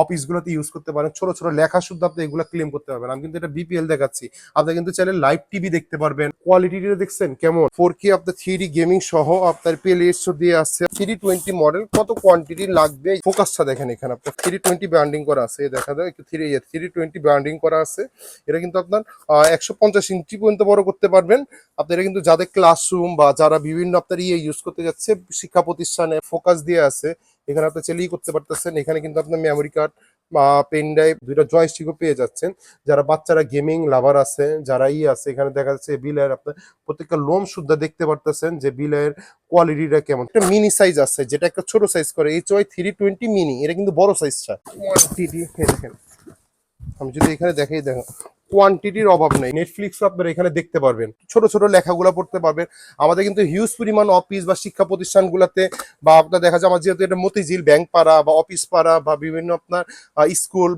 অফিসগুলোতে use করতে পারেন। ছোট ছোট লেখা শুদ্ধ আপনি এগুলো ক্লেম করতে পারবেন। আমি কিন্তু এটা বিপিএল দেখাচ্ছি। আপনি কিন্তু চাইলে লাইভ টিভি দেখতে পারবেন। কোয়ালিটিটা দেখছেন কেমন? ফোর কে আপনার থ্রি গেমিং সহ আপনার পিএলএস দিয়ে আসছে থ্রি টোয়েন্টি মডেল কত কোয়ান্টিটি লাগবে? ফোকাসটা দেখেন এখানে আপনার। থ্রি টোয়েন্টি ব্র্যান্ডিং করা আছে দেখা যায়। থ্রি থ্রি টোয়েন্টি ব্র্যান্ডিং করা আছে। এটা কিন্তু আপনার একশো পঞ্চাশ ইঞ্চি পর্যন্ত বড় করতে পারবেন। আপনারা কিন্তু যাদের ক্লাসরুম বা যারা বিভিন্ন আপনার ইয়ে ইউজ করতে যাচ্ছে, শিক্ষা প্রতিষ্ঠানে ফোকাস দিয়ে আছে এখানে আপনি চেলেই করতে পারতেছেন। এখানে কিন্তু আপনার মেমোরি কার্ড বা পেন ড্রাইভ দুইটা জয়স্টিকও পেয়ে যাচ্ছেন। যারা বাচ্চারা গেমিং লাভার আছে, যারা ই আছে, এখানে দেখা যাচ্ছে বিলের আপনার প্রত্যেকটা লোম শুদ্ধা দেখতে পারতেছেন যে বিলের কোয়ালিটিটা কেমন। একটা মিনি সাইজ আছে, যেটা একটা ছোট সাইজ করে H Y three twenty mini এটা কিন্তু বড় সাইজটা দেখেন। আমি যদি এখানে দেখাই, দেখো কোয়ান্টিটির অভাব নেই। নেটফ্লিক্স আপনারা এখানে দেখতে পারবেন। ছোট ছোট লেখাগুলো পড়তে পারবেন। আমাদের কিন্তু হিউজ পরিমাণ অফিস বা শিক্ষা প্রতিষ্ঠানগুলোতে বা আপনার দেখা যায়, আমার যেহেতু এটা মতিঝিল ব্যাংক পাড়া বা অফিস পাড়া বা বিভিন্ন আপনার স্কুল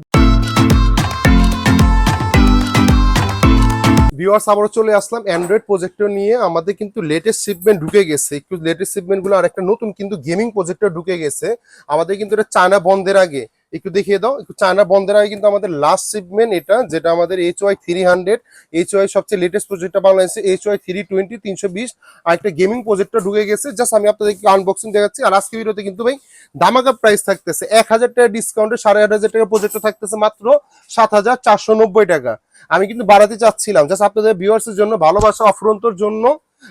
ভিউয়ার্স আবারও চলে আসলাম অ্যান্ড্রয়েড প্রজেক্টর নিয়ে। আমাদের কিন্তু লেটেস্ট শিপমেন্ট ঢুকে গেছে। একটু লেটেস্ট শিপমেন্টগুলো আর একটা নতুন কিন্তু গেমিং প্রজেক্টর ঢুকে গেছে। আমাদের কিন্তু এটা চায়না বন্ধের আগে। একটু দেখিয়ে দাও। একটু চায়না বন্ধের আগে কিন্তু আমাদের লাস্ট শিপমেন্ট এটা, যেটা আমাদের H Y three hundred H Y সবচেয়ে লেটেস্ট প্রজেক্টটা বাংলাদেশে এইচ ওয়াই থ্রি টোয়েন্টি তিনশো বিশ। আর একটা গেমিং প্রজেক্টটা ঢুকে গেছে। জাস্ট আমি আপনাদেরকে আনবক্সিং দেখাচ্ছি। আর আজকে ভিডিওতে কিন্তু ভাই দামাকা প্রাইস থাকতেছে। এক হাজার টাকা ডিসকাউন্টে সাড়ে আট হাজার টাকা প্রজেক্টটা থাকতেছে মাত্র সাত হাজার চারশো নব্বই টাকা। আমি কিন্তু বাড়াতে চাচ্ছিলাম। জাস্ট আপনাদের ভিউয়ার্স এর জন্য, ভালোবাসা অফরন্তর জন্য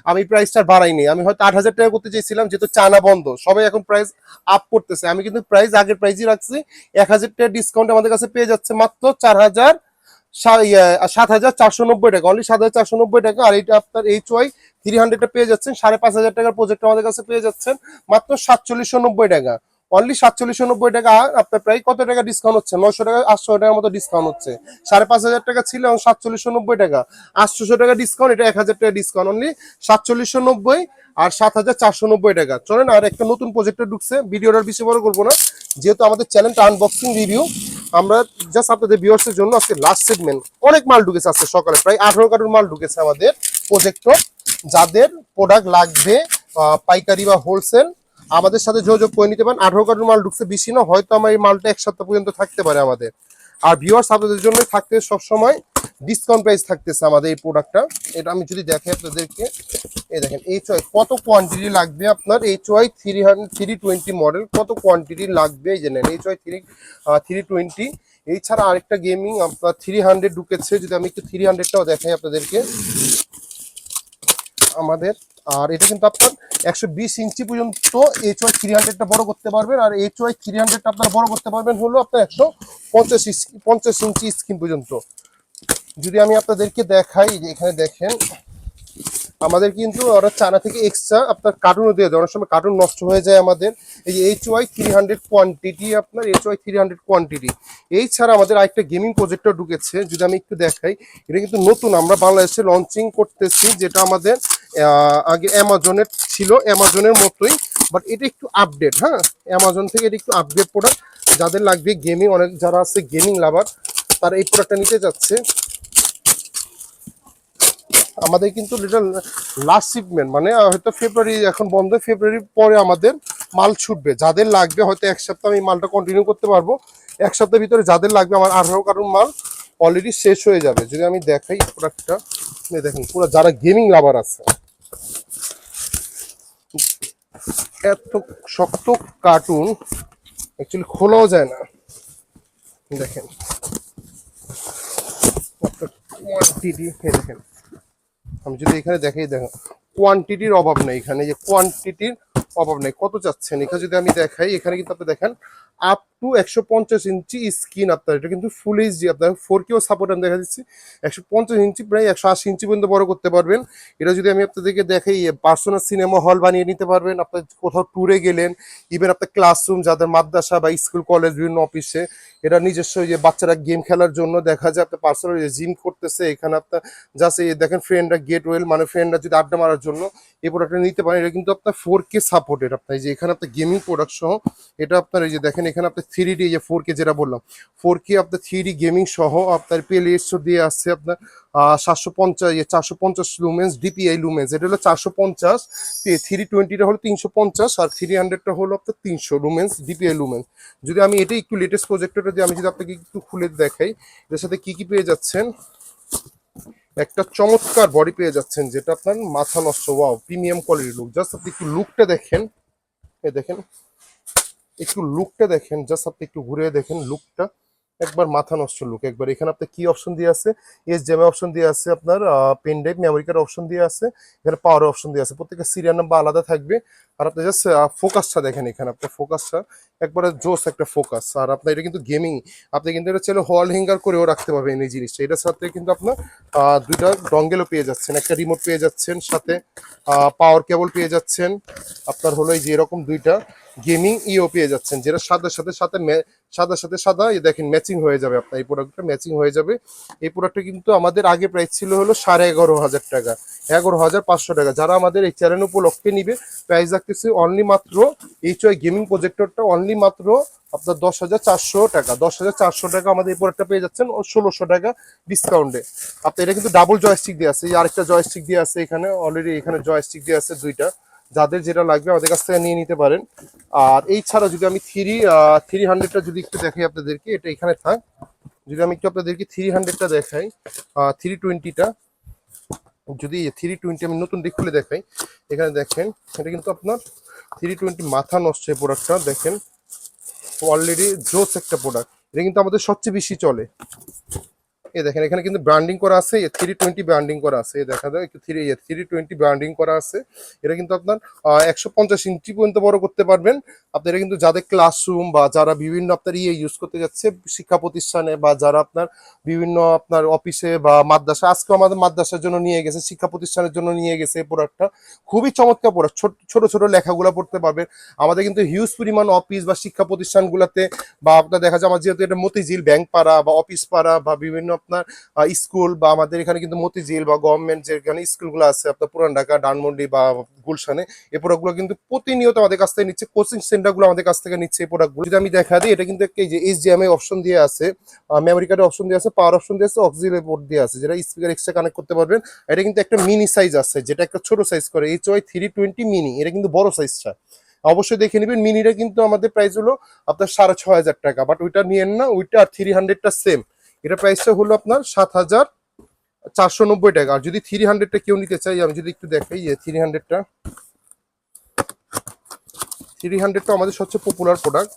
আমি প্রাইসটা বাড়াইনি। আমি হয়তো আট হাজার টাকা করতে চাইছিলাম যেহেতু চানা বন্ধ। সবাই এখন প্রাইস আপ করতেছে। আমি কিন্তু প্রাইস আগের প্রাইসই রাখছি। এক হাজার টাকা ডিসকাউন্ট আমাদের কাছে পেয়ে যাচ্ছে মাত্র চার হাজার সাত হাজার চারশো নব্বই টাকা। অনলি সাত হাজার চারশো নব্বই টাকা। আর এইটা আপনার এইচ ওয়াই থ্রি হান্ড্রেডটা পেয়ে যাচ্ছেন। সাড়ে পাঁচ হাজার টাকার প্রজেক্ট আমাদের কাছে পেয়ে যাচ্ছেন মাত্র সাতচল্লিশশো নব্বই টাকা। অনলি সাতচল্লিশশো নব্বই টাকা আপনার প্রায় কত টাকা ডিসকাউন্ট হচ্ছে? নয়শো টাকা, আটশো টাকার মতো ডিসকাউন্ট হচ্ছে। সাড়ে পাঁচ হাজার টাকা ছিল এবং সাতচল্লিশশো নব্বই টাকা। আটশোশো টাকা ডিসকাউন্ট এটা এক হাজার টাকা ডিসকাউন্ট অনলি সাতচল্লিশশো নব্বই আর সাত হাজার চারশো নব্বই টাকা। চলেন, আর একটা নতুন প্রজেক্টর ঢুকছে। ভিডিওটার বেশি বড় করব না। যেহেতু আমাদের চ্যানেলটা আনবক্সিং রিভিউ আমরা জাস্ট আপনাদের ভিউয়ার্সের জন্য আজকে লাস্ট সেগমেন্ট অনেক মাল ঢুকেছে আজকে সকালে। প্রায় আঠারো কার্টুন মাল ঢুকেছে আমাদের প্রজেক্টর যাদের প্রোডাক্ট লাগবে পাইকারি বা হোলসেল আমাদের সাথে যোগাযোগ করে নিতে পারেন। আঠারো কার্টুন মাল ঢুকছে বেশি না, হয়তো আমার এই মালটা এক সপ্তাহ পর্যন্ত থাকতে পারে আমাদের। আর ভিউয়ার্স আপনাদের জন্য থাকতে সবসময় ডিসকাউন্ট প্রাইস থাকতেছে আমাদের এই প্রোডাক্টটা এটা আমি যদি দেখাই আপনাদেরকে, এই দেখেন এইচ ওয়াই কত কোয়ান্টিটি লাগবে আপনার? H Y three hundred three twenty model কত কোয়ান্টিটি লাগবে? এই যে নেন H Y three three twenty এছাড়া আরেকটা গেমিং আপনার থ্রি হান্ড্রেড ঢুকেছে। যদি আমি একটু থ্রি হান্ড্রেডটাও দেখাই আপনাদেরকে, আমাদের আর এটা কিন্তু আপনার একশো বিশ ইঞ্চি পর্যন্ত এইচ ওয়াই থ্রি হান্ড্রেডটা বড় করতে পারবেন। আর এইচ ওয়াই থ্রি হান্ড্রেডটা আপনার বড় করতে পারবেন হলো আপনার একশো পঞ্চাশ পঞ্চাশ ইঞ্চি স্ক্রিন পর্যন্ত। যদি আমি আপনাদেরকে দেখাই যে এখানে দেখেন আমাদের কিন্তু ওরা চায়না থেকে এক্সট্রা আপনার কার্টুনও দিয়ে দেয়। অনেক সময় কার্টুন নষ্ট হয়ে যায় আমাদের। এই যে H Y three hundred quantity আপনার H Y three hundred quantity এই ছাড়া আমাদের আরেকটা গেমিং প্রজেক্টর ঢুকেছে, যদি আমি একটু দেখাই। এটা কিন্তু নতুন, আমরা বাংলাদেশে লঞ্চিং করতেছি, যেটা আমাদের আগে অ্যামাজনের ছিল, অ্যামাজনের মতোই। বাট এটা একটু আপডেট হ্যাঁ? অ্যামাজন থেকে এটা একটু আপডেট প্রোডাক্ট যাদের লাগবে গেমিং অনেক যারা আছে গেমিং লাভার তারা এই প্রোডাক্টটা নিতে যাচ্ছে। আমাদের কিন্তু এটা লাস্ট শিপমেন্ট মানে হয়তো ফেব্রুয়ারি এখন বন্ধ ফেব্রুয়ারি পরে আমাদের মাল ছুটবে। যাদের লাগবে হয়তো এক সপ্তাহ আমি মালটা কন্টিনিউ করতে পারব। এক সপ্তাহের ভিতরে যাদের লাগবে আমার আঠারো কার্টুন মাল অলরেডি শেষ হয়ে যাবে। যদি আমি দেখাই প্রোডাক্টটা দেখেন, পুরো যারা গেমিং লাভার আছে, এত শক্ত কার্টুন অ্যাকচুয়ালি খোলাও যায় না। দেখেন দেখেন। আমি যদি এখানে দেখাই, দেখো কোয়ান্টিটির অভাব নেই এখানে, যে কোয়ান্টিটির অভাব নেই। কত চাচ্ছেন? এখানে যদি আমি দেখাই, এখানে কিন্তু আপনি দেখেন আপ টু একশো পঞ্চাশ ইঞ্চি স্ক্রিন আপনার, এটা কিন্তু ফুল এইচডি আপনার ফোর কেও সাপোর্ট আমি দেখা দিচ্ছি। একশো পঞ্চাশ ইঞ্চি, প্রায় একশো আশি ইঞ্চি পর্যন্ত বড় করতে পারবেন। এটা যদি আমি আপনাদেরকে দেখাই পার্সোনাল সিনেমা হল বানিয়ে নিতে পারবেন। আপনার কোথাও ট্যুরে গেলেন ইভেন আপনার ক্লাসরুম যাদের মাদ্রাসা বা স্কুল কলেজ বিভিন্ন অফিসে এটা নিজস্ব যে বাচ্চারা গেম খেলার জন্য দেখা যায়, আপনার পার্সোনাল যে জিম করতেছে, এখানে আপনার জাস্ট এই দেখেন ফ্রেন্ডরা গেট ওয়েল মানে ফ্রেন্ডরা যদি আড্ডা মারার জন্য এই প্রোডাক্টটা নিতে পারেন, এটা কিন্তু আপনার ফোর কে সাপোর্টেড আপনার এই যে এখানে আপনার গেমিং প্রোডাক্ট সহ, এটা আপনার এই যে দেখেন, এখানে আপনার থ্রি ডি যে ফোর কে যেটা বললাম ফোর কে আপনার থ্রি ডি গেমিং সহ আপনার প্লেলিস্ট দিয়ে আসছে আপনার সাতশো পঞ্চাশ চারশো পঞ্চাশ লুমেন্স ডিপিআই লুমেন্স এটা হলো চারশো পঞ্চাশ থ্রি টোয়েন্টিটা হলো তিনশো পঞ্চাশ আর থ্রি হান্ড্রেডটা হলো আপনার তিনশো লুমেন্স ডিপিআই লুমেন্স যদি আমি এটা একটু লেটেস্ট প্রজেক্টরটা দিয়ে, আমি যদি আপনাকে একটু খুলে দেখাই এর সাথে কি কি পেয়ে যাচ্ছেন? একটা চমৎকার বডি পেয়ে যাচ্ছেন, যেটা আপনার মাথা নষ্ট ওয়াও প্রিমিয়াম কোয়ালিটির লুক জাস্ট আপনি একটু লুকটা দেখেন। এ দেখেন। একটু লুকটা দেখেন জাস্ট আপনি একটু ঘুরে দেখেন লুকটা একবার মাথা নষ্ট লুক একবার। এখানে আপনার কি অপশন দিয়ে আছে? এস জেমে অপশন দিয়ে আছে আপনার pen drive memory card option দিয়ে আছে। এখানে পাওয়ার অপশন দিয়ে আছে। প্রত্যেকটা সিরিয়াল নাম্বার আলাদা থাকবে। আর আপনি জাস্ট ফোকাসটা দেখেন এখানে আপনার ফোকাসটা একবারে জোস একটা ফোকাস আর আপনার এটা কিন্তু গেমিং আপনি কিন্তু এটা চাইলে হল হ্যাঙ্গার করেও রাখতে পারবেন এই জিনিসটা। এটার সাথে কিন্তু আপনার দুইটা ডঙ্গেলও পেয়ে যাচ্ছেন। একটা রিমোট পেয়ে যাচ্ছেন, সাথে পাওয়ার কেবল পেয়ে যাচ্ছেন। আপনার হলো এই যে এরকম দুইটা গেমিং ইও পেয়ে যাচ্ছেন, যেটা সাথে সাথে সাথে সাদার সাথে সাদা। এই দেখেন ম্যাচিং হয়ে যাবে আপনার এই প্রোডাক্টটা ম্যাচিং হয়ে যাবে। এই প্রোডাক্টটা কিন্তু আমাদের আগে প্রাইস ছিল হলো সাড়ে এগারো হাজার টাকা, এগারো হাজার পাঁচশো টাকা। যারা আমাদের এই চ্যানেল উপলক্ষে নিবে প্রাইস রাখতেছে অনলি মাত্র এইচ ওয়াই গেমিং প্রজেক্টরটা অনলি মাত্র আপনার দশ হাজার চারশো টাকা। দশ হাজার চারশো টাকা আমাদের এই প্রোডাক্টটা পেয়ে যাচ্ছেন ষোলোশো টাকা ডিসকাউন্টে আপনার এটা কিন্তু ডাবল জয়স্টিক দিয়ে আছে। আরেকটা জয়স্টিক দিয়ে আছে এখানে অলরেডি এখানে জয়স্টিক দিয়ে আছে দুইটা। যাদের যেটা লাগবে আমাদের কাছ থেকে নিয়ে নিতে পারেন। আর এই ছাড়া যদি আমি থ্রি থ্রি হান্ড্রেডটা যদি একটু দেখাই আপনাদেরকে, এটা এখানে থাক। যদি আমি একটু আপনাদেরকে থ্রি হান্ড্রেডটা দেখাই থ্রি টোয়েন্টিটা যদি থ্রি টোয়েন্টি আমি নতুন দিক খুলে দেখাই, এখানে দেখেন, এটা কিন্তু আপনার থ্রি টোয়েন্টি মাথা নষ্ট এই প্রোডাক্টটা দেখেন অলরেডি জোস একটা প্রোডাক্ট এটা কিন্তু আমাদের সবচেয়ে বেশি চলে। এই দেখেন, এখানে কিন্তু ব্র্যান্ডিং করা আছে থ্রি টোয়েন্টি ব্র্যান্ডিং করা আছে, এই দেখা যায় থ্রি থ্রি টোয়েন্টি ব্র্যান্ডিং করা আছে। এটা কিন্তু আপনার একশো পঞ্চাশ ইঞ্চি পর্যন্ত বড় করতে পারবেন। আপনার এটা কিন্তু যাদের ক্লাসরুম বা যারা বিভিন্ন আপনার ইয়ে ইউজ করতে যাচ্ছে, শিক্ষা প্রতিষ্ঠানে বা যারা আপনার বিভিন্ন আপনার অফিসে বা মাদ্রাসা, আজকে আমাদের মাদ্রাসার জন্য নিয়ে গেছে, শিক্ষা প্রতিষ্ঠানের জন্য নিয়ে গেছে এই প্রোডাক্টটা খুবই চমৎকার প্রোডাক্ট ছোট ছোট ছোট লেখাগুলো পড়তে পারবেন। আমাদের কিন্তু হিউজ পরিমাণ অফিস বা শিক্ষা প্রতিষ্ঠানগুলোতে বা আপনার দেখা যায়, আমার যেহেতু এটা মতিঝিল ব্যাংক পাড়া বা অফিস পাড়া বা বিভিন্ন আপনার স্কুল বা আমাদের এখানে কিন্তু মতিঝিল বা গভর্নমেন্ট যেখানে স্কুলগুলো আছে, আপনার পুরান ঢাকা ডানমন্ডি বা গুলশানে, এই প্রোডাক্টগুলো কিন্তু প্রতিনিয়ত আমাদের কাছ থেকে নিচ্ছে কোচিং সেন্টারগুলো আমাদের কাছ থেকে নিচ্ছে এই প্রোডাক্টগুলো যদি আমি দেখা দিই, এটা কিন্তু এই যে এইচ ডিএমআই অপশন দিয়ে আছে মেমোরি কার্ডের অপশন দিয়ে আছে পাওয়ার অপশন দিয়ে আছে অক্সিলারি পোর্ট দিয়ে আছে, যেটা স্পিকার এক্সট্রা কানেক্ট করতে পারবেন। এটা কিন্তু একটা মিনি সাইজ আছে, যেটা একটা ছোট সাইজ করে H Y three twenty mini এটা কিন্তু বড় সাইজটা অবশ্যই দেখে নেবেন মিনিটা কিন্তু আমাদের প্রাইস হলো আপনার সাড়ে ছ হাজার টাকা বাট ওইটা নিয়েন না, ওইটা আর থ্রি হান্ড্রেডটা সেম এটা প্রাইসটা হলো আপনার সাত হাজার চারশো নব্বই টাকা। আর যদি থ্রি হান্ড্রেডটা কেউ নিতে চাই আমি যদি একটু দেখাই থ্রি হান্ড্রেডটা থ্রি হান্ড্রেডটা আমাদের সবচেয়ে পপুলার প্রোডাক্ট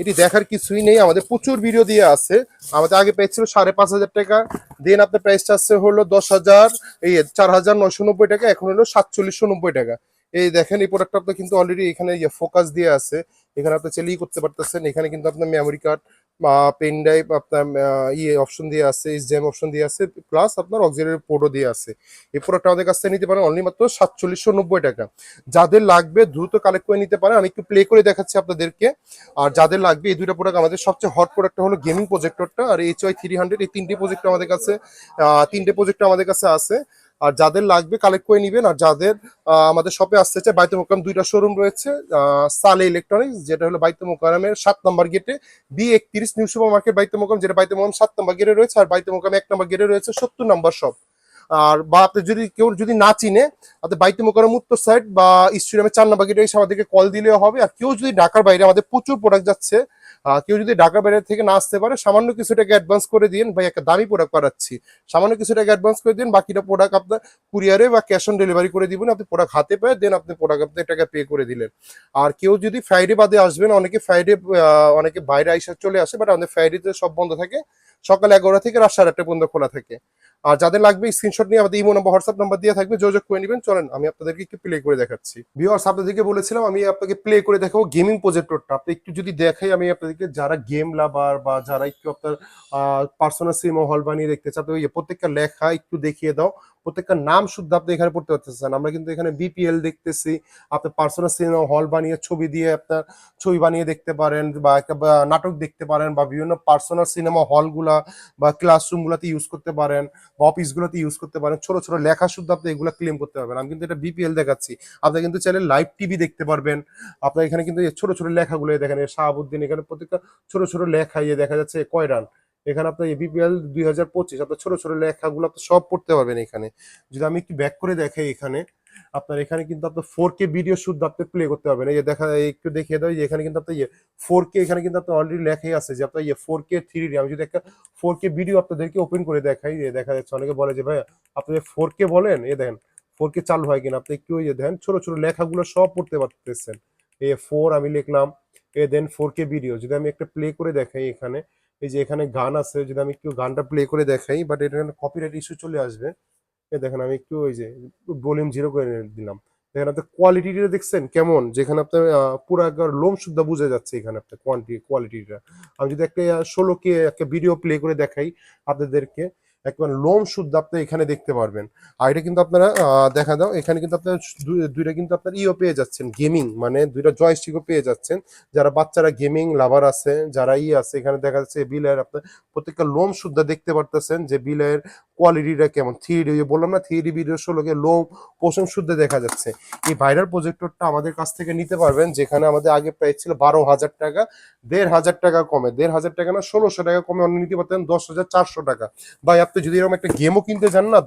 এটি দেখার কিছুই নেই, আমাদের প্রচুর ভিডিও দিয়ে আছে। আমাদের আগে প্রাইস ছিল সাড়ে পাঁচ হাজার টাকা। দেন আপনার প্রাইসটা আছে হলো দশ হাজার, এই চার হাজার নয়শো নব্বই টাকা, এখন হলো সাতচল্লিশশো নব্বই টাকা। এই দেখেন, এই প্রোডাক্টটা আপনার কিন্তু অলরেডি এখানে ফোকাস দিয়ে আছে। এখানে আপনি চেলেই করতে পারতেছেন। এখানে কিন্তু আপনার মেমোরি কার্ড বা পেন ড্রাইভ আপনার ইয়ে অপশন দিয়ে আছে এইচডিএম অপশন দিয়ে আছে প্লাস আপনার অক্সিলারি পোর্টও দিয়ে আছে। এই প্রোডাক্টটা আমাদের কাছ থেকে নিতে পারেন অনলি মাত্র সাতচল্লিশশো নব্বই টাকা। যাদের লাগবে দ্রুত কালেক্ট করে নিতে পারেন, আমি একটু প্লে করে দেখাচ্ছি আপনাদেরকে। আর যাদের লাগবে, এই দুইটা প্রোডাক্ট আমাদের সবচেয়ে হট প্রোডাক্টটা হলো গেমিং প্রজেক্টরটা আর এইচ ওয়াই থ্রি হান্ড্রেড এই তিনটে প্রজেক্ট আমাদের কাছে তিনটে প্রজেক্ট আমাদের কাছে আছে। আর যাদের লাগবে কালেক্ট করে নিবেন। আর যাদের আমাদের শপে আসতে চায় বাইতে মোকাম দুইটা শোরুম রয়েছে সালে ইলেকট্রনিক্স যেটা হলো বাইতে মোকামের সাত নম্বর গেটে বি একত্রিশ নিউ সুপার মার্কেট বাইতে মোকাম যেটা বাইতে মোকাম সাত নম্বর গেটে রয়েছে, আর বাইতে মোকাম এক নম্বর গেটে রয়েছে সত্তর নম্বর শপ আর বা আপনি যদি কেউ যদি না চিনে আপনি বাইতে মোকারম উত্তর সাইড বা স্টেডিয়ামে চার নম্বর গেটে এসে আমাদেরকে কল দিলেও হবে। আর কেউ যদি ঢাকার বাইরে আমাদের প্রচুর প্রোডাক্ট যাচ্ছে কেউ যদি ঢাকার বাইরে থেকে না আসতে পারে, সামান্য কিছু টাকা অ্যাডভান্স করে দিন। ভাই, একটা দামি প্রোডাক্ট পাঠাচ্ছি সামান্য কিছু টাকা অ্যাডভান্স করে দিন, বাকিটা প্রোডাক্ট আপনার কুরিয়ারে বা ক্যাশ অন ডেলিভারি করে দিবেন, আপনি প্রোডাক্ট হাতে পেয়ে দেন আপনি প্রোডাক্ট আপনি টাকা পে করে দিলেন। আর কেউ যদি ফ্রাইডে বাদে আসবেন, অনেকে ফ্রাইডে অনেকে বাইরে আইসা চলে আসে বাট আমাদের ফ্রাইডেতে সব বন্ধ থাকে। সকাল এগারোটা থেকে রাত সাড়ে আটটা পর্যন্ত খোলা থাকে। আর যাদের লাগবে স্ক্রিনশট নিয়ে আমাদের ইমো নাম্বার হোয়াটসঅ্যাপ নাম্বার দিয়ে থাকবে, যোগাযোগ করে নেবেন। চলেন, আমি আপনাদেরকে একটু প্লে করে দেখাচ্ছি। ভিউয়ার্স আপনাদেরকে বলেছিলাম, আমি আপনাকে প্লে করে দেখাবো গেমিং প্রজেক্টরটা আপনি একটু যদি দেখাই, আমি আপনাদেরকে যারা গেম লাভার বা যারা একটু আপনার পার্সোনাল সিনেমা হল বানিয়ে দেখতে চান প্রত্যেকটা লেখা একটু দেখিয়ে দাও। প্রত্যেকটা নাম শুদ্ধ আপনি এখানে পড়তে পারতেছেন। আমরা কিন্তু এখানে বিপিএল দেখতেছি। আপনি পার্সোনাল সিনেমা হল বানিয়ে ছবি দিয়ে আপনার ছবি বানিয়ে দেখতে পারেন বা একটা নাটক দেখতে পারেন বা বিভিন্ন পার্সোনাল সিনেমা হলগুলা বা ক্লাসরুমগুলোতে ইউজ করতে পারেন। অফিসগুলোতে ইউজ করতে পারেন। ছোট ছোট লেখা শুদ্ধ আপনি এগুলো ক্লেম করতে পারবেন। আমি কিন্তু এটা বিপিএল দেখাচ্ছি। আপনি কিন্তু চাইলে লাইভ টিভি দেখতে পারবেন। আপনার এখানে কিন্তু ছোট ছোট লেখাগুলো দেখেন শাহাবুদ্দিন এখানে প্রত্যেকটা ছোট ছোট লেখা ইয়ে দেখা যাচ্ছে কয় রান এখানে আপনার বিপিএল দুই হাজার পঁচিশ, আপনার ছোট ছোট লেখাগুলো আপনি সব পড়তে পারবেন এখানে। যদি আমি একটু ব্যাক করে দেখাই এখানে। আপনার এখানে কিন্তু আপনার ফোর কে ভিডিও শুদ্ধ আপনি প্লে করতে পারবেন এই যে দেখা একটু দেখিয়ে দাও যে এখানে কিন্তু আপনার ইয়ে ফোর কে এখানে কিন্তু আপনার অলরেডি লেখাই আছে যে আপনার ইয়ে ফোর কে থ্রি আমি যদি একটা ফোর কে ভিডিও আপনাদেরকে ওপেন করে দেখাই দেখা যাচ্ছে অনেকে বলে যে ভাই আপনি ফোর কে বলেন, এ দেখেন ফোর কে চালু হয় কিনা? আপনি একটু ইয়ে দেখেন, ছোট ছোট লেখাগুলো সব পড়তে পারতেছেন। এ ফোর আমি লিখলাম, এ দেন ফোর কে ভিডিও যদি আমি একটা প্লে করে দেখাই এখানে, এই যে এখানে গান আছে, যদি আমি একটু গানটা প্লে করে দেখাই বাট এটা কপিরাইট ইস্যু চলে আসবে। দেখেন আমি একটু ওই যে ভলিউম জিরো করে দিলাম। দেখেন আপনার কোয়ালিটিটা দেখছেন কেমন? যেখানে আপনার পুরো একবার লোম শুদ্ধ বোঝা যাচ্ছে এখানে আপনার কোয়ান্টি কোয়ালিটিটা আমি যদি একটা ষোলো কে, একটা ভিডিও প্লে করে দেখাই আপনাদেরকে, একবার লোম শুদ্ধ আপনি এখানে দেখতে পারবেন। আর এটা কিন্তু আপনারা দেখা দাও, এখানে কিন্তু আপনার দুইটা কিন্তু আপনার ইও পেয়ে যাচ্ছেন গেমিং মানে দুইটা জয়স্টিকও পেয়ে যাচ্ছেন। যারা বাচ্চারা গেমিং লাভার আছে, যারা ই আছে, এখানে দেখা যাচ্ছে বিলায়ের আপনার প্রত্যেকটা লোম শুদ্ধ দেখতে পারতেছেন যে বিলায়ের কোয়ালিটিটা কেমন? থ্রি ডি বললাম না থ্রি ডি ভিডিও ষোলোকে লোম পোষণ শুদ্ধ দেখা যাচ্ছে। এই ভাইরাল প্রজেক্টরটা আমাদের কাছ থেকে নিতে পারবেন, যেখানে আমাদের আগে প্রাইস ছিল বারো হাজার টাকা, দেড় হাজার টাকা কমে। দেড় হাজার টাকা না, ষোলোশো টাকা কমে অন্য নিতে পারতেন, দশ হাজার চারশো টাকা। ভাই, আপনি যদি এরকম একটা গেমও কিনতে যান না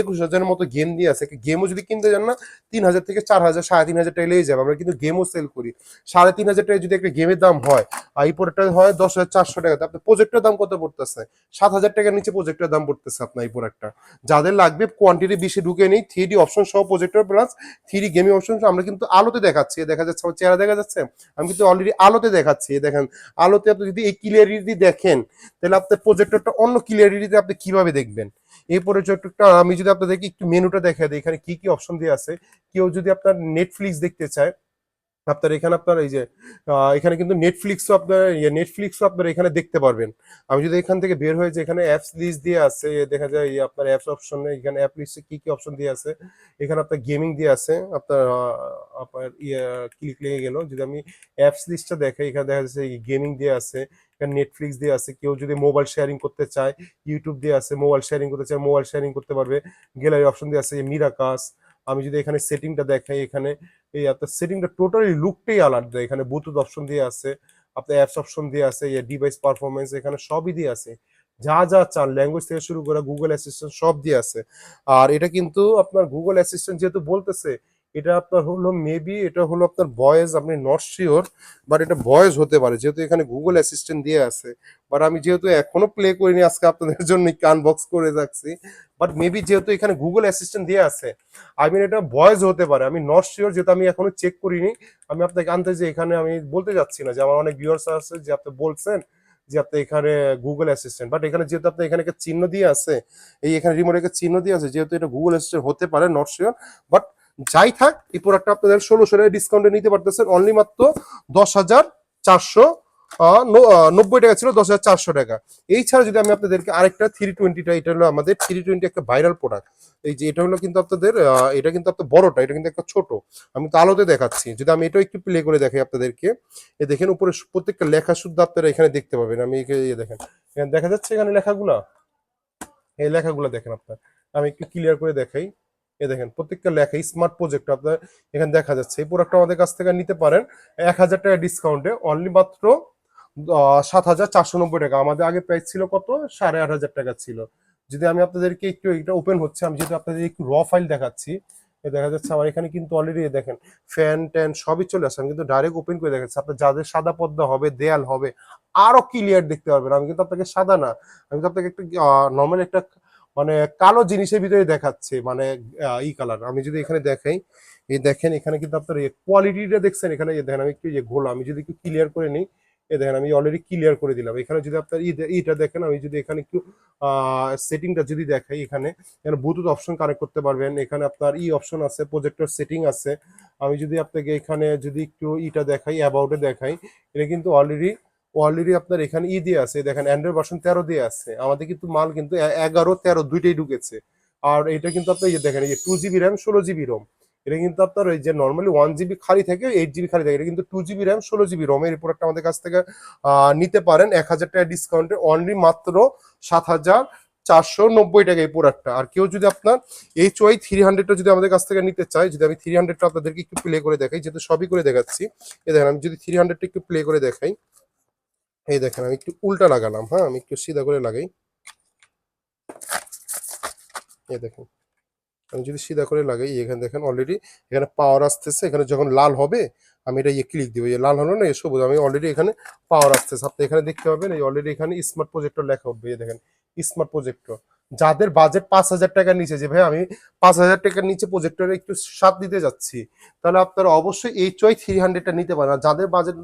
একুশ হাজারের মতো গেম দিয়ে আছে গেমও যদি কিনতে যান না, তিন হাজার থেকে চার হাজার, সাড়ে তিন হাজার টাকা লেগে যাবে। আমরা কিন্তু গেমও সেল করি। সাড়ে তিন হাজার টাকা যদি একটা গেমের দাম হয় আর এই প্রোডাক্টটা হয় দশ হাজার চারশো টাকা। আপনি প্রজেক্টের দাম কত পড়তেছে? সাত হাজার টাকার নিচে প্রজেক্টের দাম পড়তেছে আপনার এই প্রোডাক্টটা যাদের লাগবে কোয়ান্টিটি বেশি ঢুকে নেই থ্রি ডি অপশন সহ projector plus three gaming option আমরা কিন্তু আলোতে দেখাচ্ছি। দেখা যাচ্ছে আমার চেহারা দেখা যাচ্ছে? আমি কিন্তু অলরেডি আলোতে দেখাচ্ছি। দেখেন, আলোতে আপনি যদি এই ক্লিয়ারিটি দেখেন, তাহলে আপনার প্রজেক্টরটা অন্য ক্লিয়ারিটিতে আপনি কীভাবে দেখবেন? এই প্রজেক্টরটা আমি যদি আপনাদেরকে একটু মেনুটা দেখা দিই, এখানে কি কি অপশন দিয়ে আছে? কেউ যদি আপনার নেটফ্লিক্স দেখতে চায় আপনার এখানে আপনার এই যে এখানে কিন্তু নেটফ্লিক্সও আপনার নেটফ্লিক্সও আপনার এখানে দেখতে পারবেন। আমি যদি এখান থেকে বের হয়ে যে এখানে অ্যাপস লিস্ট দিয়ে আছে, দেখা যায় আপনার অ্যাপস অপশনে এখানে অ্যাপ লিস্টে কি কি অপশন দিয়ে আছে, এখানে আপনার গেমিং দিয়ে আছে, আপনার আপনার ইয়ে ক্লিক লেগে গেল। যদি আমি অ্যাপস লিস্টটা দেখাই, এখানে দেখা যাচ্ছে গেমিং দিয়ে আছে, এখানে নেটফ্লিক্স দিয়ে আছে, কেউ যদি মোবাইল শেয়ারিং করতে চায় ইউটিউব দিয়ে আছে মোবাইল শেয়ারিং করতে চায় মোবাইল শেয়ারিং করতে পারবে। গ্যালারি অপশন দিয়ে আছে মিরাকাস আমি যদি এখানে সেটিংটা দেখাই, এখানে এই আপনার সেটিংটা টোটালি লুকটাই আলাদা। এখানে ব্লুটুথ অপশন দিয়ে আছে আপনার অ্যাপস অপশন দিয়ে আছে ডিভাইস পারফরমেন্স এখানে সবই দিয়ে আছে। যা যা চান ল্যাঙ্গুয়েজ থেকে শুরু করে গুগল অ্যাসিস্ট্যান্ট সব দিয়ে আছে। আর এটা কিন্তু আপনার গুগল অ্যাসিস্ট্যান্ট যেহেতু বলতেছে এটা আপনার হলো মেবি এটা হলো আপনার ভয়েস আপনি নট শিওর বাট এটা ভয়েস হতে পারে। যেহেতু এখানে গুগল অ্যাসিস্ট্যান্ট দিয়ে আছে বাট আমি যেহেতু এখনও প্লে করিনি, আজকে আপনাদের জন্য আনবক্স করে রাখছি। বাট মেবি যেহেতু এখানে গুগল অ্যাসিস্ট্যান্ট দিয়ে আছে আই মিন এটা ভয়েস হতে পারে। আমি নট শিওর যেহেতু আমি এখনও চেক করিনি, আমি আপনাকে আনতে যে এখানে আমি বলতে যাচ্ছি না, যে আমার অনেক ভিউয়ার্স আছে যে আপনি বলছেন যে আপনি এখানে গুগল অ্যাসিস্ট্যান্ট বাট এখানে যেহেতু আপনি এখানে একটা চিহ্ন দিয়ে আছে, এই এখানে রিমোট একটা চিহ্ন দিয়ে আছে, যেহেতু এটা গুগল অ্যাসিস্ট্যান্ট হতে পারে নট শিওর বাট যাই থাক, এই প্রোডাক্টটা আপনাদের ষোলোশো টাকা ডিসকাউন্টে নিতে পারতেছেন। অনলি মাত্র দশ হাজার চারশো নব্বই টাকা ছিল, দশ হাজার চারশো টাকা। এই ছাড়া যদি আমি আপনাদেরকে আরেকটা থ্রি টোয়েন্টিটা এটা হলো আমাদের থ্রি টোয়েন্টি একটা ভাইরাল প্রোডাক্ট এই যে এটা হলো কিন্তু আপনাদের এটা কিন্তু আপনার বড়টা, এটা কিন্তু একটা ছোট। আমি তো আলোতে দেখাচ্ছি। যদি আমি এটাও একটু প্লে করে দেখাই আপনাদেরকে, এ দেখেন উপরে প্রত্যেকটা লেখা শুদ্ধ আপনারা এখানে দেখতে পাবেন। আমি ইয়ে দেখেন, এখানে দেখা যাচ্ছে এখানে লেখাগুলা? এই লেখাগুলো দেখেন আপনার। আমি একটু ক্লিয়ার করে দেখাই। এ দেখেন, প্রত্যেকটা লেখা স্মার্ট প্রজেক্ট আপনার এখানে দেখা যাচ্ছে। এই প্রোডাক্টটা আমাদের কাছ থেকে নিতে পারেন এক হাজার টাকা ডিসকাউন্টে অনলি মাত্র সাত হাজার চারশো নব্বই টাকা। আমাদের আগে প্রাইস ছিল কত? সাড়ে আট হাজার টাকা ছিল। যদি আমি আপনাদেরকে একটু এটা ওপেন হচ্ছে, আমি যেহেতু আপনাদের একটু র ফাইল দেখাচ্ছি দেখা যাচ্ছে আমার এখানে কিন্তু অলরেডি দেখেন ফ্যান ট্যান সবই চলে আসছে আমি কিন্তু ডাইরেক্ট ওপেন করে দেখাচ্ছি। আপনার যাদের সাদা পর্দা হবে, দেয়াল হবে, আরও ক্লিয়ার দেখতে পারবেন। আমি কিন্তু আপনাকে সাদা না, আমি তো আপনাকে একটা নর্মাল একটা মানে কালো জিনিসের ভিতরে দেখাচ্ছে মানে ই কালার আমি যদি এখানে দেখাই, এই দেখেন এখানে কিন্তু আপনার কোয়ালিটিটা দেখছেন, এখানে দেখেন আমি একটু গোল, আমি যদি একটু ক্লিয়ার করে নিই, এই দেখেন আমি অলরেডি ক্লিয়ার করে দিলাম। এখানে যদি আপনার ইটা দেখেন, আমি যদি এখানে একটু সেটিংটা যদি দেখাই এখানে এখানে ব্লুটুথ অপশন কানেক্ট করতে পারবেন। এখানে আপনার ই অপশন আছে প্রজেক্টর সেটিং আছে। আমি যদি আপনাকে এখানে যদি একটু ইটা দেখাই অ্যাবাউটে দেখাই, এটা কিন্তু অলরেডি অলরেডি আপনার এখানে ই দিয়ে আছে, দেখেন অ্যান্ড্রয়েড ভার্সন তেরো দিয়ে আছে। আমাদের কিন্তু মাল কিন্তু এগারো, তেরো দুইটাই ঢুকেছে। আর এটা কিন্তু আপনার ইয়ে দেখেন যে টু জিবি র্যাম ষোলো জিবি রোম এটা কিন্তু আপনার ওই যে নর্মালি ওয়ান জিবি খালি থাকে এইট জিবি খালি থাকে। এটা কিন্তু টু জিবি র্যাম ষোলো জিবি রোম এই প্রোডাক্ট আমাদের কাছ থেকে নিতে পারেন। এক হাজার টাকা ডিসকাউন্টে অনলি মাত্র সাত হাজার চারশো নব্বই টাকা এই প্রোডাক্টটা আর কেউ যদি আপনার এইচ ওয়াই থ্রি হান্ড্রেডটা যদি আমাদের কাছ থেকে নিতে চায়, যদি আমি থ্রি হান্ড্রেডটা আপনাদেরকে একটু প্লে করে দেখাই, যেহেতু সবই করে দেখাচ্ছি। এ দেখেন, আমি যদি থ্রি হান্ড্রেডটা একটু প্লে করে দেখাই। এই দেখেন, আমি একটু উল্টা লাগালাম হ্যাঁ? আমি একটু সিধা করে লাগাই। এই দেখেন, আমি যদি সিধা করে লাগাই, এখানে দেখেন অলরেডি এখানে পাওয়ার আসতেছে, এখানে যখন লাল হবে, আমি এটা ইয়ে ক্লিক দিব লাল হলো না সবুজ, আমি অলরেডি এখানে পাওয়ার আসতেছে। আপনি এখানে দেখতে পাবেন, এই অলরেডি এখানে স্মার্ট প্রজেক্টর লেখা উঠবে দেখেন স্মার্ট প্রজেক্টর যাদের বাজেট পাঁচ হাজার টাকার নিচে, যে ভাই আমি পাঁচ হাজার টাকার নিচে প্রজেক্টরে একটু স্বাদ দিতে যাচ্ছি, তাহলে আপনারা অবশ্যই এইচ ওয়াই থ্রি হান্ড্রেডটা নিতে পারেন। যাদের বাজেট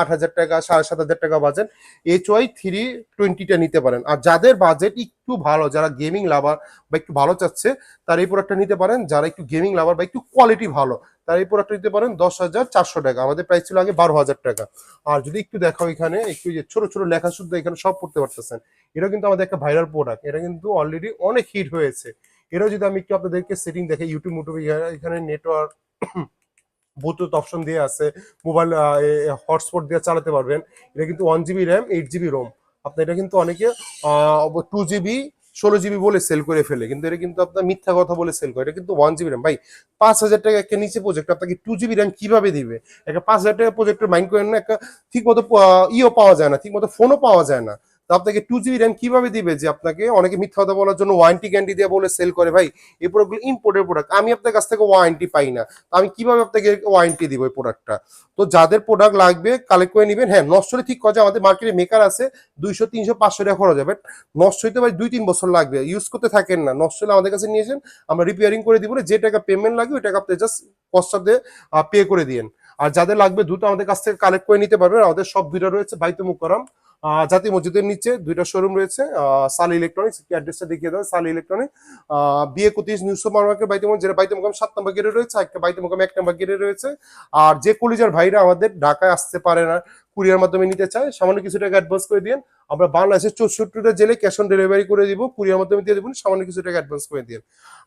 আট হাজার টাকা, সাড়ে সাত হাজার টাকা বাজেট এইচ ওয়াই থ্রি টোয়েন্টিটা নিতে পারেন। আর যাদের বাজেট একটু ভালো, যারা গেমিং লাভার বা একটু ভালো চাচ্ছে, তারা এই প্রোডাক্টটা নিতে পারেন। যারা একটু গেমিং লাভার বা একটু কোয়ালিটি ভালো, তারা এই প্রোডাক্টটা নিতে পারেন দশ হাজার চারশো টাকা। আমাদের প্রাইস ছিল আগে বারো হাজার টাকা। আর যদি একটু দেখো এখানে, একটু যে ছোট ছোট লেখা শুদ্ধ এখানে সব পড়তে পারতেছেন। এটা কিন্তু আমাদের একটা ভাইরাল প্রোডাক্ট এটা কিন্তু অলরেডি অনেক হিট হয়েছে। এটাও যদি আমি একটু আপনাদেরকে সেটিং দেখে ইউটিউব ইউটিউবে এখানে নেটওয়ার্ক ব্লুটুথ অপশন দিয়ে আছে মোবাইল হটস্পট দিয়ে চালাতে পারবেন। এটা কিন্তু one GB RAM eight GB ROM আপনার এটা কিন্তু অনেকে টু জিবি ষোলো জিবি বলে সেল করে ফেলে, কিন্তু এটা কিন্তু আপনার মিথ্যা কথা বলে সেল করে। এটা কিন্তু ওয়ান জিবি র্যাম ভাই, পাঁচ হাজার টাকা একটা নিচে প্রজেক্ট আপনাকে টু জিবি র্যাম কীভাবে দিবে? একটা পাঁচ হাজার টাকা প্রজেক্টের মাইন্ড করেন না, একটা ঠিক মতো ইও পাওয়া যায় না ঠিক মতো ফোনও পাওয়া যায় না। তো আপনাকে টু জিবি র্যাম কীভাবে দিবে যে আপনাকে অনেকে মিথ্যা কথা বলার জন্য ওয়ারেন্টি গ্যারান্টি দিয়ে বলে সেল করে ভাই এই প্রোডাক্টগুলো ইম্পোর্টের প্রোডাক্ট আমি আপনার কাছ থেকে ওয়ারেন্টি পাই না। তো আমি কীভাবে আপনাকে ওয়ারেন্টি দিব এই প্রোডাক্টটা তো যাদের প্রোডাক্ট লাগবে কালেক্ট করে নেবেন। হ্যাঁ নষ্ট হলে ঠিক কথা আমাদের মার্কেটে মেকার আছে দুইশো তিনশো পাঁচশো টাকা খরচ হবে। নষ্ট হইতে ভাই দুই তিন বছর লাগবে ইউজ করতে থাকেন না। নষ্ট হলে আমাদের কাছে নিয়ে যান আমরা রিপেয়ারিং করে দিব। যে টাকা পেমেন্ট লাগবে ওই টাকা আপনি জাস্ট কস্টাতে পে করে দিন আর যাদের লাগবে দ্রুত আমাদের কাছ থেকে কালেক্ট করে নিতে পারবেন। আমাদের সব দুইটা রয়েছে বাইতে মুকরম আহ, জাতি মসজিদের নিচে দুইটা শোরুম রয়েছে সাল ইলেকট্রনিক্স অ্যাড্রেসটা দেখিয়ে দেন সাল ইলেকট্রনিক বিয়ে কুতিস নিউজ সুপার মার্কেট বাইতে যেটা বাইতে মোকাম সাত নম্বর গেটে রয়েছে একটা বাইতে মুকাম এক নম্বর গেটে রয়েছে। আর যে কলিজার ভাইরা আমাদের ঢাকায় আসতে পারে না কুরিয়ার মাধ্যমে নিতে চায়, সামান্য কিছু টাকা অ্যাডভান্স করে দিন আমরা বাংলাদেশের চৌষট্টিটা জেলে ক্যাশ অন ডেলিভারি করে দিব কুরিয়ার মাধ্যমে দিয়ে দেবেন, সামান্য কিছু টাকা অ্যাডভান্স করে দিন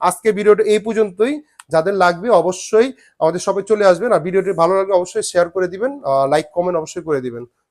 আজকে ভিডিওটা এই পর্যন্তই। যাদের লাগবে অবশ্যই আমাদের সবাই চলে আসবেন, আর ভিডিওটি ভালো লাগলে অবশ্যই শেয়ার করে দিবেন লাইক কমেন্ট অবশ্যই করে দিবেন।